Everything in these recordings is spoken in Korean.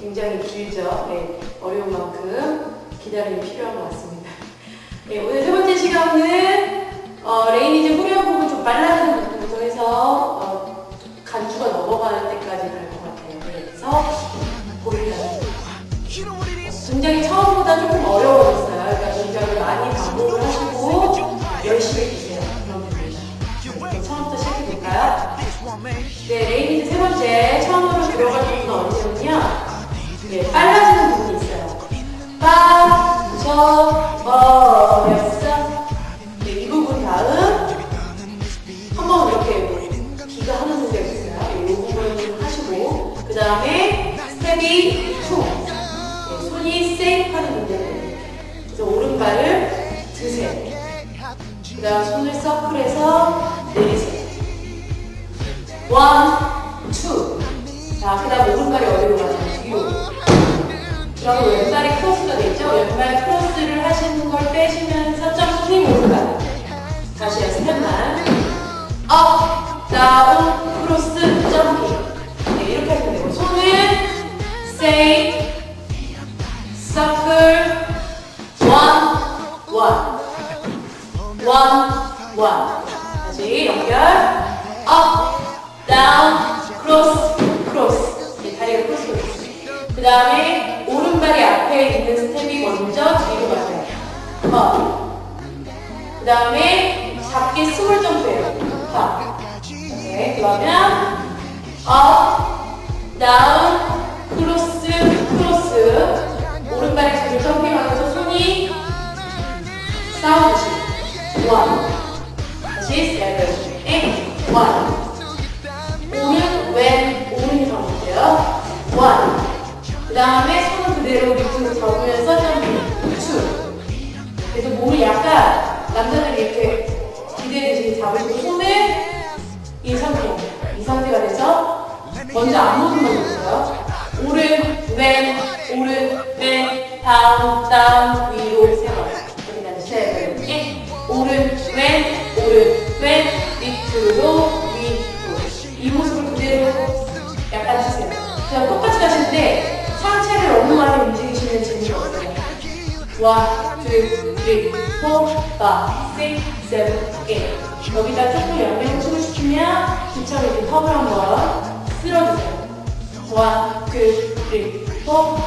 굉장히 길죠. 네, 어려운 만큼 기다림이 필요한 것 같습니다. 네, 오늘 세 번째 시간은 어, 레인이 제 후렴 부분 좀 빨라지는 부분부터 해서 어, 간주가 넘어가는 때까지 갈 것 같아요. 네, 그래서 보일러. 굉장히 처음보다 조금 어려워졌어요. 그러니까 굉장히 많이 반복을 하시고 열심히 해주세요. 네, 그럼 됩니다. 처음부터 시작해볼까요? 네, 레인이즈 세 번째 처음으로 들어갈 부분은 어디냐면요. 예, 빨라지는 부분이 있어요. 빠져버렸어. 네, 이 부분 다음 한번 이렇게 기가 하는 동작 있어요. 이 부분 하시고 그 다음에 스텝이 총 네, 손이 세이프하는 동작이에요. 오른발을 드세요. 그 다음 손을 서클해서 내리세요. 원, 투. 자, 그 다음 오른발이 그럼 왼발이 크로스가 되죠? 왼발 크로스를 하시는 걸 빼시면서 점핑 오른발. 다시 연습했나? 업, 다운, 크로스, 점핑. 네, 이렇게 하시면 되고. 손은 say, circle, one, one. one, one. 다시 연결. up, down, cross, cross. 네, 다리가 됐어요. 그 다음에 오른발이 앞에 있는 스텝이 먼저 뒤로 가세요. up. 그 다음에 작게 숨을 점프해요. up. 네, 그러면 up, down, 크로스, 크로스. 오른발이 뒤로 점핑하면서 손이 싸우듯이 다시 seven eight one 오른 왼 오른이 잡으세요 one 그 다음에 먼저 앞모습만 보세요? 오른 왼 오른 왼 다운 다운 위로 세 번. 그 다음에 세븐 일 오른 왼 오른 왼 밑으로 위로. 이 모습을 그대로 약간 주세요. 그냥 똑같이 하시는데 상체를 너무 많이 움직이시면 재미가 없어요. 원, 투, 쓰리, 포, 파, 식, 세븐, 에잇 여기다 조금 양념을 시키면 기차를 이렇게 턱을 한번 4, 5,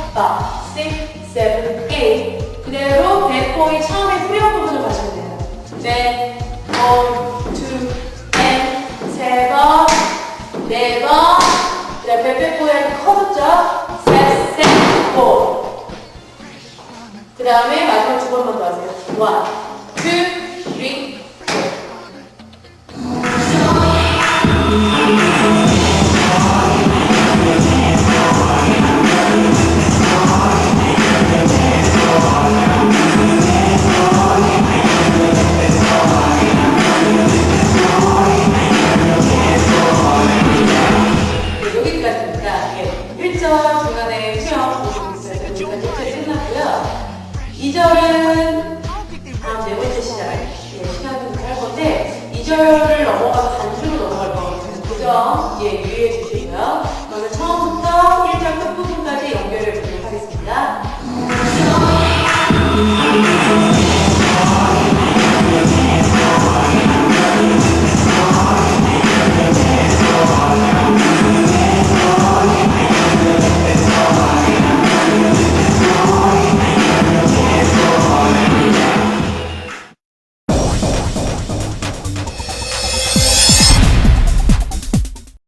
6, 7, 8 그대로 배꼽이 처음에 후렴 부분을 가시면 돼요 네, 원, 투, 앤, 세 번, 네 번, 배배꼽이 커졌죠? 셋, 셋, 포. 그 다음에 마지막 두 번만 더 하세요. 원, 2절은 다음 네 번째 시작, 예, 시간을 할 건데 2절을 넘어가서 단수로 넘어갈 거거든요. 고정, 예, 위에